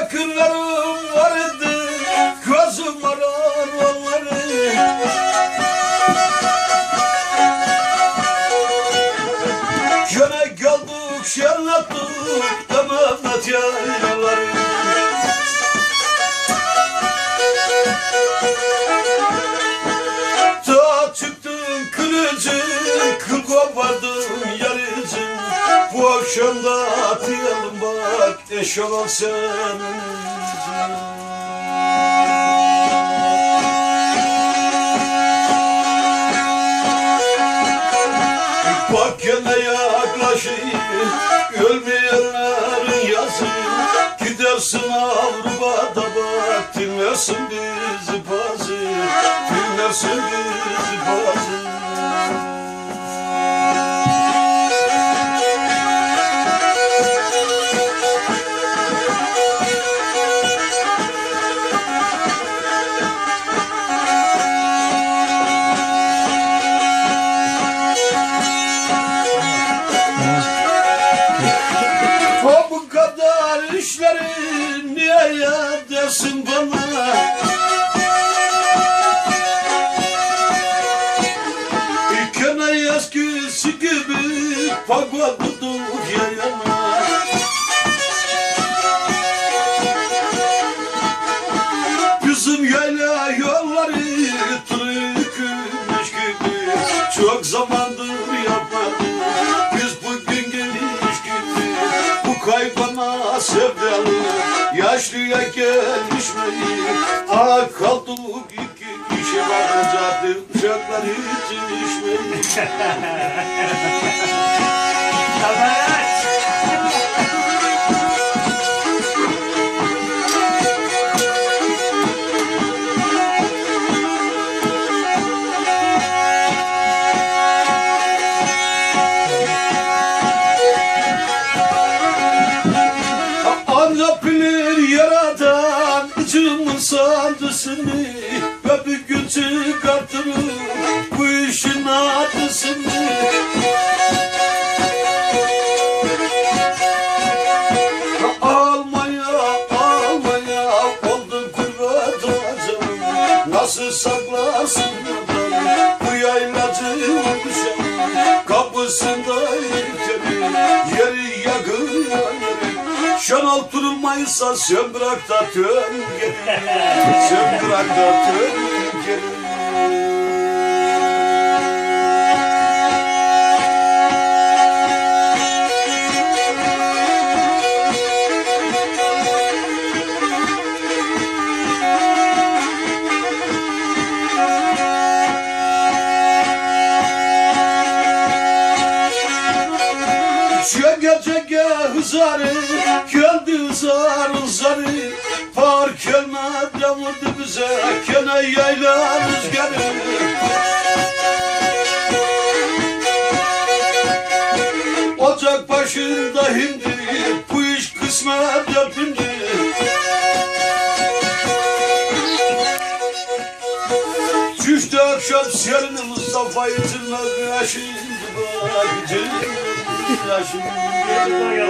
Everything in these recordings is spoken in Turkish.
yakınlarım vardı Gözüm arar onları. Köne geldik şenlattık Dememlet yaylaları Dağa çıktım kılıcı Kıl kopardım yarıcı. Bu akşam da atayalım bari eş olan senin Bak gene yaklaşıyor Ölmeyenlerin yazı Gidersin Avrupa'da bak Dinlersin bizi bazı. Dinlersin bizi Bu kaybana sevdalı Yaşlıya gelişmeyi Ah kaldık iki kişi varacaktı Uşaklar hiç ilişmeyi Nasıl saklarsın bu yaylacı düşen Kapısında yeri yeri yeri Şenol durulmayırsa sen bırak da dön geri. Sen bırak da dön geri Çeke hızarı Geldi zar zarı Fark gelmedi vurdu bize Kene yayla rüzgarı. Ocak başında hindi Bu iş kısmet yapindi Düştü akşam serini Mustafa'yı tırnak yaşındı bak Oy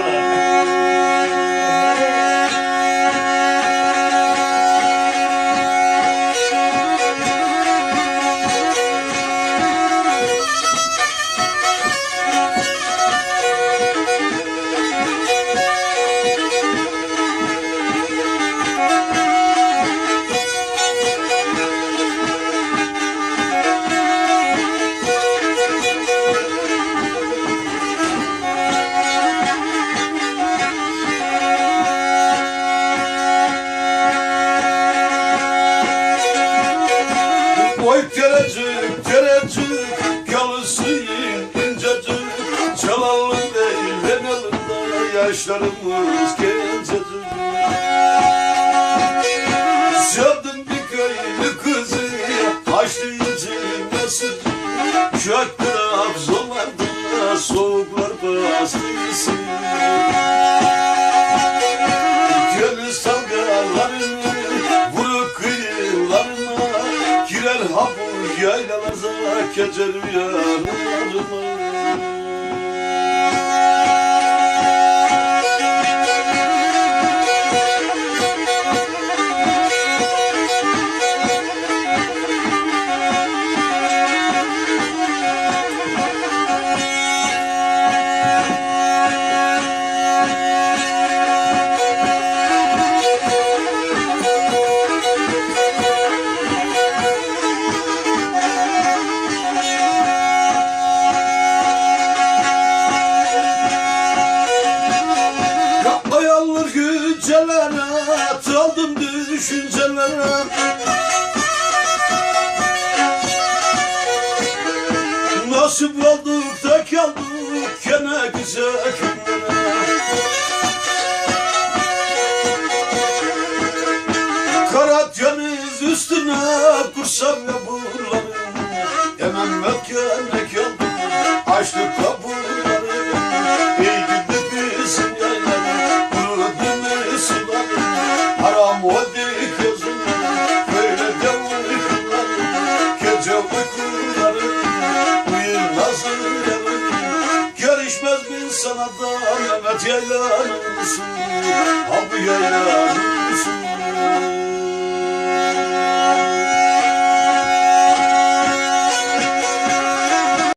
terecik terecik Kalısıyım incecik Çalalım eğlenelim de Yaşlarımız gencecik Sevdim bir köylü kızı Açtı içime sıcak Çöktü Trabzonlarda Soğuklar bastıysa Gece rüyalarıma yollarım Nasip olduk da kaldık gene güzel. Kara deniz üstüne kursam yağmurları Yemem yok yemek yok Açlıkla bin sana da Mehmet yaylanırsın Abi yaylanırsın